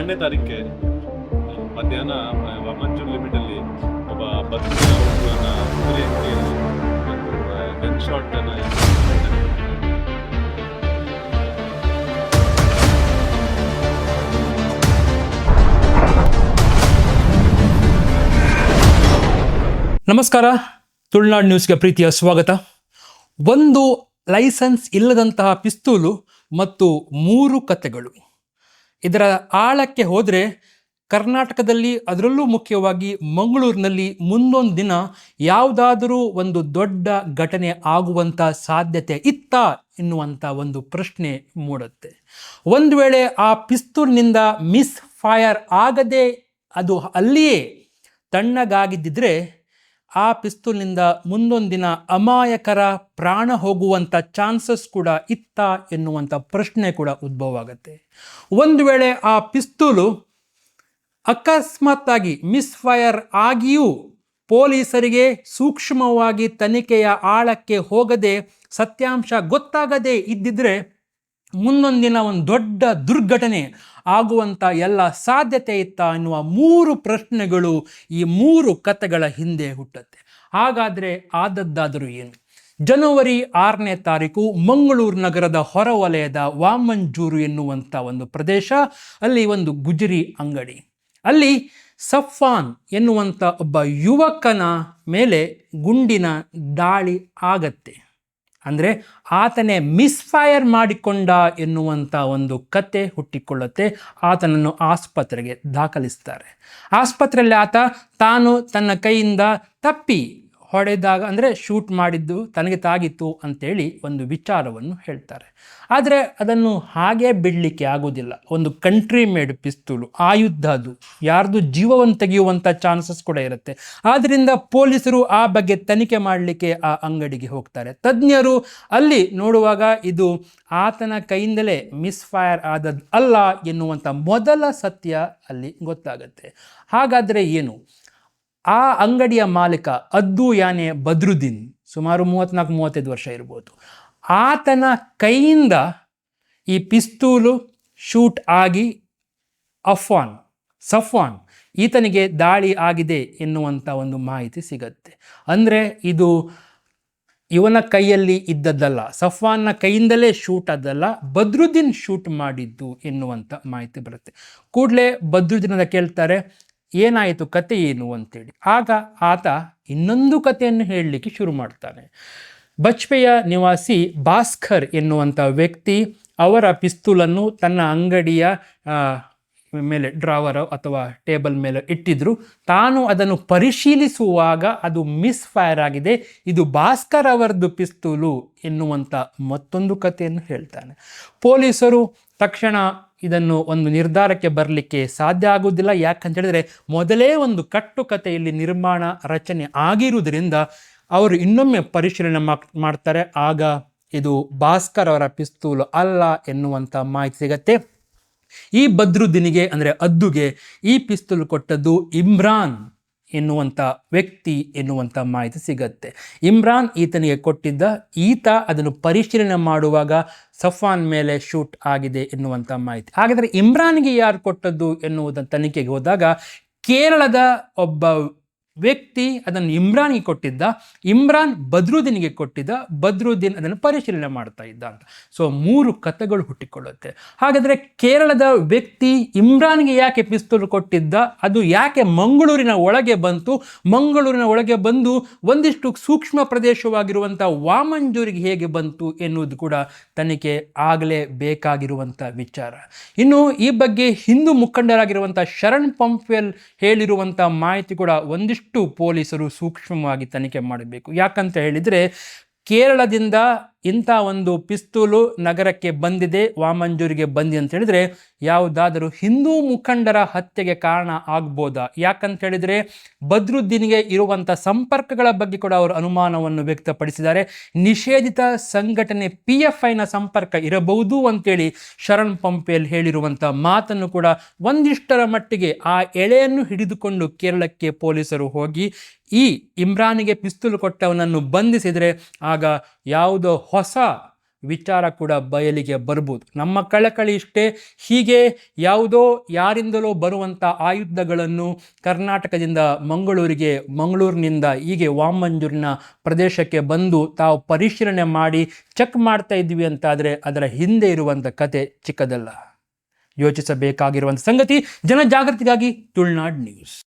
ಆರನೇ ತಾರೀಕೆ ಮಧ್ಯಾಹ್ನ ಮಂಜೂರ್ ಲಿಮಿಟಲ್ಲಿ ಒಬ್ಬ ಬದುಕಿನ ಹುಡುಗನ ಅಂಗಡಿಯಲ್ಲಿ ಗನ್ ಶಾಟ್ ಅನ್ನ ನಮಸ್ಕಾರ. ತುಳುನಾಡು ನ್ಯೂಸ್ಗೆ ಪ್ರೀತಿಯ ಸ್ವಾಗತ. ಒಂದು ಲೈಸೆನ್ಸ್ ಇಲ್ಲದಂತಹ ಪಿಸ್ತೂಲು ಮತ್ತು ಮೂರು ಕತೆಗಳು ಇದರ ಆಳಕ್ಕೆ ಹೋದರೆ ಕರ್ನಾಟಕದಲ್ಲಿ ಅದರಲ್ಲೂ ಮುಖ್ಯವಾಗಿ ಮಂಗಳೂರಿನಲ್ಲಿ ಮುಂದೊಂದು ದಿನ ಯಾವುದಾದರೂ ಒಂದು ದೊಡ್ಡ ಘಟನೆ ಆಗುವಂಥ ಸಾಧ್ಯತೆ ಇತ್ತ ಎನ್ನುವಂಥ ಒಂದು ಪ್ರಶ್ನೆ ಮೂಡುತ್ತೆ. ಒಂದು ವೇಳೆ ಆ ಪಿಸ್ತೂರಿನಿಂದ ಮಿಸ್ ಫೈರ್ ಆಗದೆ ಅದು ಅಲ್ಲಿಯೇ ತಣ್ಣಗಾಗಿದ್ದಿದ್ರೆ ಆ ಪಿಸ್ತೂಲ್ನಿಂದ ಮುಂದೊಂದಿನ ದಿನ ಅಮಾಯಕರ ಪ್ರಾಣ ಹೋಗುವಂಥ ಚಾನ್ಸಸ್ ಕೂಡ ಇತ್ತ ಎನ್ನುವಂಥ ಪ್ರಶ್ನೆ ಕೂಡ ಉದ್ಭವ ಆಗುತ್ತೆ ಒಂದು ವೇಳೆ ಆ ಪಿಸ್ತೂಲು ಅಕಸ್ಮಾತ್ತಾಗಿ ಮಿಸ್ಫೈರ್ ಆಗಿಯೂ ಪೊಲೀಸರಿಗೆ ಸೂಕ್ಷ್ಮವಾಗಿ ತನಿಖೆಯ ಆಳಕ್ಕೆ ಹೋಗದೆ ಸತ್ಯಾಂಶ ಗೊತ್ತಾಗದೇ ಇದ್ದಿದ್ರೆ ಮುಂದೊಂದಿನ ಒಂದು ದೊಡ್ಡ ದುರ್ಘಟನೆ ಆಗುವಂಥ ಎಲ್ಲ ಸಾಧ್ಯತೆ ಇತ್ತ ಎನ್ನುವ ಮೂರು ಪ್ರಶ್ನೆಗಳು ಈ ಮೂರು ಕಥೆಗಳ ಹಿಂದೆ ಹುಟ್ಟುತ್ತೆ. ಹಾಗಾದರೆ ಆದದ್ದಾದರೂ ಏನು? ಜನವರಿ ಆರನೇ ತಾರೀಕು ಮಂಗಳೂರು ನಗರದ ಹೊರವಲಯದ ವಾಮಂಜೂರು ಎನ್ನುವಂಥ ಒಂದು ಪ್ರದೇಶ, ಅಲ್ಲಿ ಒಂದು ಗುಜರಿ ಅಂಗಡಿ. ಅಲ್ಲಿ ಸಫಾನ್ ಎನ್ನುವಂಥ ಒಬ್ಬ ಯುವಕನ ಮೇಲೆ ಗುಂಡಿನ ದಾಳಿ ಆಗತ್ತೆ. ಅಂದರೆ ಆತನೇ ಮಿಸ್ಫೈರ್ ಮಾಡಿಕೊಂಡ ಎನ್ನುವಂಥ ಒಂದು ಕತೆ ಹುಟ್ಟಿಕೊಳ್ಳುತ್ತೆ. ಆತನನ್ನು ಆಸ್ಪತ್ರೆಗೆ ದಾಖಲಿಸ್ತಾರೆ. ಆಸ್ಪತ್ರೆಯಲ್ಲಿ ಆತ ತಾನು ತನ್ನ ಕೈಯಿಂದ ತಪ್ಪಿ ಹೊಡೆದಾಗ ಅಂದರೆ ಶೂಟ್ ಮಾಡಿದ್ದು ತನಗೆ ತಾಗಿತ್ತು ಅಂತೇಳಿ ಒಂದು ವಿಚಾರವನ್ನು ಹೇಳ್ತಾರೆ. ಆದರೆ ಅದನ್ನು ಹಾಗೇ ಬಿಡಲಿಕ್ಕೆ ಆಗೋದಿಲ್ಲ. ಒಂದು ಕಂಟ್ರಿ ಮೇಡ್ ಪಿಸ್ತೂಲು ಆಯುಧ ಅದು. ಯಾರ್ದು ಜೀವವನ್ನು ತೆಗೆಯುವಂಥ ಚಾನ್ಸಸ್ ಕೂಡ ಇರುತ್ತೆ. ಆದ್ದರಿಂದ ಪೊಲೀಸರು ಆ ಬಗ್ಗೆ ತನಿಖೆ ಮಾಡಲಿಕ್ಕೆ ಆ ಅಂಗಡಿಗೆ ಹೋಗ್ತಾರೆ. ತಜ್ಞರು ಅಲ್ಲಿ ನೋಡುವಾಗ ಇದು ಆತನ ಕೈಯಿಂದಲೇ ಮಿಸ್ಫೈರ್ ಆದದ್ದು ಅಲ್ಲ ಎನ್ನುವಂಥ ಮೊದಲ ಸತ್ಯ ಅಲ್ಲಿ ಗೊತ್ತಾಗುತ್ತೆ. ಹಾಗಾದರೆ ಏನು? ಆ ಅಂಗಡಿಯ ಮಾಲೀಕ ಅದ್ದು ಯಾನೆ ಬದ್ರುದ್ದೀನ್, ಸುಮಾರು ಮೂವತ್ತ್ನಾಲ್ಕು, ಮೂವತ್ತೈದು ವರ್ಷ ಇರ್ಬೋದು. ಆತನ ಕೈಯಿಂದ ಈ ಪಿಸ್ತೂಲು ಶೂಟ್ ಆಗಿ ಅಫ್ವಾನ್, ಸಫ್ವಾನ್ ಈತನಿಗೆ ದಾಳಿ ಆಗಿದೆ ಎನ್ನುವಂಥ ಒಂದು ಮಾಹಿತಿ ಸಿಗತ್ತೆ. ಅಂದರೆ ಇದು ಇವನ ಕೈಯಲ್ಲಿ ಇದ್ದದ್ದಲ್ಲ, ಸಫ್ವಾನ್ನ ಕೈಯಿಂದಲೇ ಶೂಟ್ ಆದಲ್ಲ ಬದ್ರುದ್ದೀನ್ ಶೂಟ್ ಮಾಡಿದ್ದು ಎನ್ನುವಂಥ ಮಾಹಿತಿ ಬರುತ್ತೆ. ಕೂಡಲೇ ಬದ್ರುದ್ದೀನದ ಕೇಳ್ತಾರೆ ಏನಾಯಿತು ಕತೆ ಏನು ಅಂತೇಳಿ. ಆಗ ಆತ ಇನ್ನೊಂದು ಕಥೆಯನ್ನು ಹೇಳಲಿಕ್ಕೆ ಶುರು ಮಾಡ್ತಾನೆ. ಬಜ್ಪೆಯ ನಿವಾಸಿ ಭಾಸ್ಕರ್ ಎನ್ನುವಂಥ ವ್ಯಕ್ತಿ ಅವರ ಪಿಸ್ತೂಲನ್ನು ತನ್ನ ಅಂಗಡಿಯ ಮೇಲೆ ಡ್ರಾವರ್ ಅಥವಾ ಟೇಬಲ್ ಮೇಲೆ ಇಟ್ಟಿದ್ರು. ತಾನು ಅದನ್ನು ಪರಿಶೀಲಿಸುವಾಗ ಅದು ಮಿಸ್ ಫೈರ್ ಆಗಿದೆ. ಇದು ಭಾಸ್ಕರ್ ಅವರದ್ದು ಪಿಸ್ತೂಲು ಎನ್ನುವಂಥ ಮತ್ತೊಂದು ಕಥೆಯನ್ನು ಹೇಳ್ತಾನೆ. ಪೊಲೀಸರು ತಕ್ಷಣ ಇದನ್ನು ಒಂದು ನಿರ್ಧಾರಕ್ಕೆ ಬರಲಿಕ್ಕೆ ಸಾಧ್ಯ ಆಗುವುದಿಲ್ಲ. ಯಾಕಂತ ಹೇಳಿದರೆ ಮೊದಲೇ ಒಂದು ಕಟ್ಟುಕತೆಯಲ್ಲಿ ನಿರ್ಮಾಣ ರಚನೆ ಆಗಿರುವುದರಿಂದ ಅವರು ಇನ್ನೊಮ್ಮೆ ಪರಿಶೀಲನೆ ಮಾಡ್ತಾರೆ. ಆಗ ಇದು ಭಾಸ್ಕರ್ ಅವರ ಪಿಸ್ತೂಲು ಅಲ್ಲ ಎನ್ನುವಂಥ ಮಾಹಿತಿ ಸಿಗತ್ತೆ. ಈ ಬದ್ರುದ್ದೀನಿಗೆ ಅಂದರೆ ಅದ್ದುಗೆ ಈ ಪಿಸ್ತೂಲ್ ಕೊಟ್ಟದ್ದು ಇಮ್ರಾನ್. ಎನ್ನುವಂಥ ವ್ಯಕ್ತಿ ಎನ್ನುವಂಥ ಮಾಹಿತಿ ಸಿಗತ್ತೆ. ಇಮ್ರಾನ್ ಈತನಿಗೆ ಕೊಟ್ಟಿದ್ದ ಈತ ಅದನ್ನು ಪರಿಶೀಲನೆ ಮಾಡುವಾಗ ಸಫಾನ್ ಮೇಲೆ ಶೂಟ್ ಆಗಿದೆ ಎನ್ನುವಂಥ ಮಾಹಿತಿ. ಹಾಗಾದರೆ ಇಮ್ರಾನ್ಗೆ ಯಾರು ಕೊಟ್ಟದ್ದು ಎನ್ನುವುದನ್ನು ತನಿಖೆಗೆ ಹೋದಾಗ ಕೇರಳದ ಒಬ್ಬ ವ್ಯಕ್ತಿ ಅದನ್ನು ಇಮ್ರಾನ್ಗೆ ಕೊಟ್ಟಿದ್ದ, ಇಮ್ರಾನ್ ಬದ್ರುದ್ದೀನ್ಗೆ ಕೊಟ್ಟಿದ್ದ, ಬದ್ರುದ್ದೀನ್ ಅದನ್ನು ಪರಿಶೀಲನೆ ಮಾಡ್ತಾ ಇದ್ದ ಅಂತ. ಸೊ ಮೂರು ಕಥೆಗಳು ಹುಟ್ಟಿಕೊಳ್ಳುತ್ತೆ. ಹಾಗಾದರೆ ಕೇರಳದ ವ್ಯಕ್ತಿ ಇಮ್ರಾನ್ಗೆ ಯಾಕೆ ಪಿಸ್ತೂಲ್ ಕೊಟ್ಟಿದ್ದ, ಅದು ಯಾಕೆ ಮಂಗಳೂರಿನ ಒಳಗೆ ಬಂತು, ಮಂಗಳೂರಿನ ಒಳಗೆ ಬಂದು ಒಂದಿಷ್ಟು ಸೂಕ್ಷ್ಮ ಪ್ರದೇಶವಾಗಿರುವಂಥ ವಾಮಂಜೂರಿಗೆ ಹೇಗೆ ಬಂತು ಎನ್ನುವುದು ಕೂಡ ತನಿಖೆ ಆಗಲೇ ಬೇಕಾಗಿರುವಂಥ ವಿಚಾರ. ಇನ್ನು ಈ ಬಗ್ಗೆ ಹಿಂದೂ ಮುಖಂಡರಾಗಿರುವಂಥ ಶರಣ್ ಪಂಪ್ವೆಲ್ ಹೇಳಿರುವಂಥ ಮಾಹಿತಿ ಕೂಡ ಒಂದಿಷ್ಟು ಪೊಲೀಸರು ಸೂಕ್ಷ್ಮವಾಗಿ ತನಿಖೆ ಮಾಡಬೇಕು? ಯಾಕಂತ ಹೇಳಿದರೆ ಕೇರಳದಿಂದ ಇಂಥ ಒಂದು ಪಿಸ್ತೂಲು ನಗರಕ್ಕೆ ಬಂದಿದೆ, ವಾಮಂಜೂರಿಗೆ ಬಂದಿ ಅಂತ ಹೇಳಿದರೆ ಯಾವುದಾದರೂ ಹಿಂದೂ ಮುಖಂಡರ ಹತ್ಯೆಗೆ ಕಾರಣ ಆಗ್ಬೋದಾ? ಯಾಕಂತ ಹೇಳಿದರೆ ಬದ್ರುದ್ದೀನ್ಗೆ ಇರುವಂಥ ಸಂಪರ್ಕಗಳ ಬಗ್ಗೆ ಕೂಡ ಅವರು ಅನುಮಾನವನ್ನು ವ್ಯಕ್ತಪಡಿಸಿದ್ದಾರೆ. ನಿಷೇಧಿತ ಸಂಘಟನೆ ಪಿ ಎಫ್ ಐನ ಸಂಪರ್ಕ ಇರಬಹುದು ಅಂತೇಳಿ ಶರಣ್ ಪಂಪೆಯಲ್ಲಿ ಹೇಳಿರುವಂಥ ಮಾತನ್ನು ಕೂಡ ಒಂದಿಷ್ಟರ ಮಟ್ಟಿಗೆ ಆ ಎಳೆಯನ್ನು ಹಿಡಿದುಕೊಂಡು ಕೇರಳಕ್ಕೆ ಪೊಲೀಸರು ಹೋಗಿ ಈ ಇಮ್ರಾನಿಗೆ ಪಿಸ್ತೂಲು ಕೊಟ್ಟವನನ್ನು ಬಂಧಿಸಿದರೆ ಆಗ ಯಾವುದೋ ಹೊಸ ವಿಚಾರ ಕೂಡ ಬಯಲಿಗೆ ಬರ್ಬೋದು. ನಮ್ಮ ಕಳಕಳಿ ಇಷ್ಟೇ. ಹೀಗೆ ಯಾವುದೋ ಯಾರಿಂದಲೋ ಬರುವಂಥ ಆಯುಧಗಳನ್ನು ಕರ್ನಾಟಕದಿಂದ ಮಂಗಳೂರಿಗೆ, ಮಂಗಳೂರಿನಿಂದ ಹೀಗೆ ವಾಮಂಜೂರಿನ ಪ್ರದೇಶಕ್ಕೆ ಬಂದು ತಾವು ಪರಿಶೀಲನೆ ಮಾಡಿ ಚೆಕ್ ಮಾಡ್ತಾ ಇದ್ವಿ ಅಂತಾದರೆ ಅದರ ಹಿಂದೆ ಇರುವಂಥ ಕತೆ ಚಿಕ್ಕದಲ್ಲ. ಯೋಚಿಸಬೇಕಾಗಿರುವಂಥ ಸಂಗತಿ. ಜನಜಾಗೃತಿಗಾಗಿ ತುಳ್ನಾಡ್ ನ್ಯೂಸ್.